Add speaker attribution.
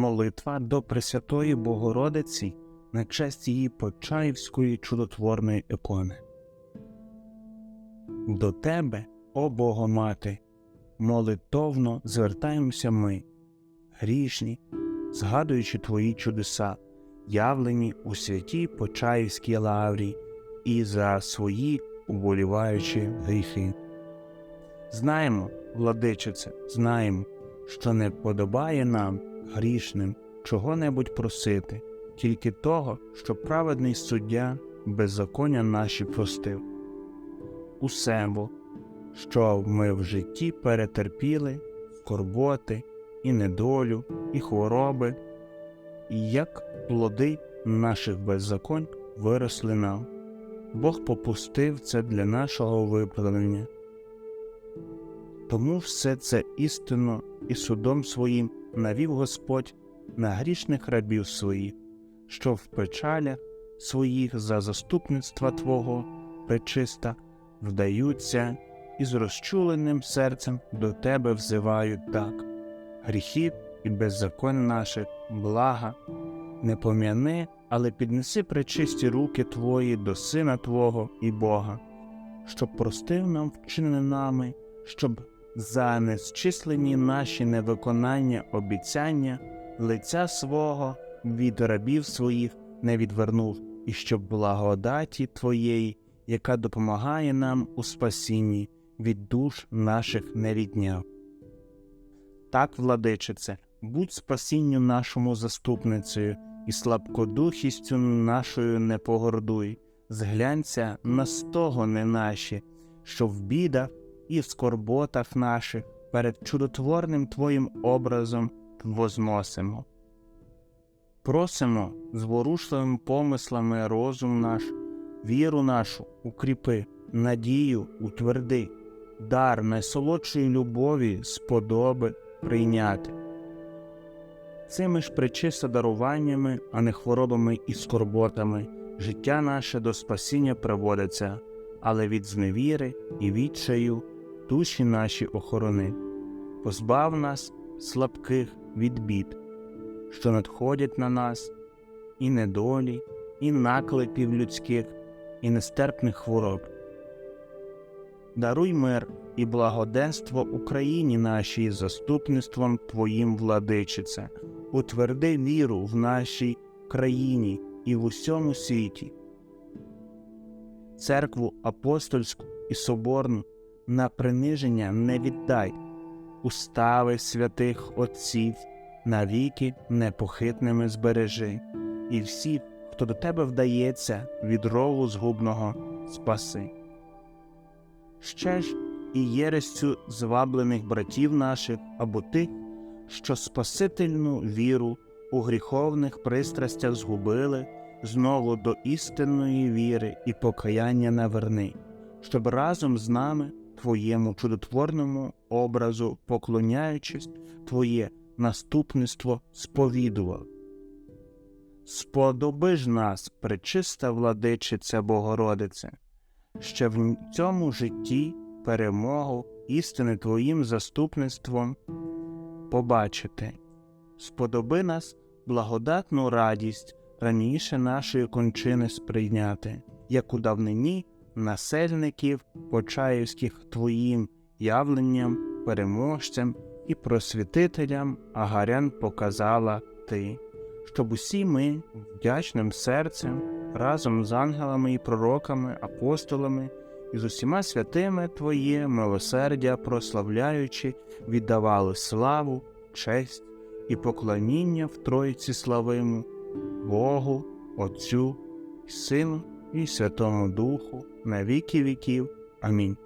Speaker 1: молитва до Пресвятої Богородиці на честь її Почаївської чудотворної ікони. До Тебе, о Богомати, молитовно звертаємося ми, грішні, згадуючи Твої чудеса, явлені у святій Почаївській лаврі і за свої уболіваючі гріхи. Знаємо, владичице, знаємо, що не подобає нам, грішним, чого-небудь просити, тільки того, що праведний суддя беззаконня наші простив. Усе бо, що ми в житті перетерпіли, скорботи, і недолю, і хвороби, і як плоди наших беззаконь виросли нам. Бог попустив це для нашого виправдання. Тому все це істинно і судом своїм навів Господь на грішних рабів своїх, що в печалях своїх за заступництва Твого пречиста вдаються і з розчуленим серцем до Тебе взивають так. Гріхів і беззаконь наших, блага, не пом'яни, але піднеси пречисті руки Твої до Сина Твого і Бога, щоб простив нам вчинене нами, щоб за незчислені наші невиконання обіцяння лиця свого від рабів своїх не відвернув, і щоб благодаті Твоєї, яка допомагає нам у спасінні від душ наших не відняв. Так, владичице, будь спасінню нашому заступницею і слабкодухістю нашою не погордуй, зглянься на стогони наші, що в бідах і в скорботах наших перед чудотворним Твоїм образом возносимо. Просимо зворушливими помислами розум наш, віру нашу укріпи, надію утверди, дар найсолодшої любові сподоби прийняти. Цими ж причисто даруваннями, а не хворобами і скорботами, життя наше до спасіння приводиться, але від зневіри і відчаю душі наші охорони, позбав нас слабких від бід, що надходять на нас, і недолі, і наклепів людських, і нестерпних хвороб. Даруй мир і благоденство Україні нашій заступництвом Твоїм, владичице, утверди віру в нашій країні і в усьому світі. Церкву апостольську і соборну на приниження не віддай, устави святих Отців навіки непохитними збережи, і всіх, хто до тебе вдається, від рову згубного спаси. Ще ж і єрестю зваблених братів наших або тих, що спасительну віру у гріховних пристрастях згубили, знову до істинної віри і покаяння наверни, щоб разом з нами Твоєму чудотворному образу, поклоняючись, Твоє наступництво сповідували. Сподоби ж нас, пречиста владичиця Богородице, ще в цьому житті перемогу істини Твоїм заступництвом побачити. Сподоби нас благодатну радість раніше нашої кончини сприйняти, як у давнині насельників Почаївських Твоїм явленням, переможцям і просвітителям агарян показала Ти, щоб усі ми вдячним серцем разом з ангелами і пророками, апостолами і з усіма святими Твоє милосердя прославляючи, віддавали славу, честь і поклоніння в Троїці славиму, Богу, Отцю, і Сину і Святому Духу на віки віків. Амінь.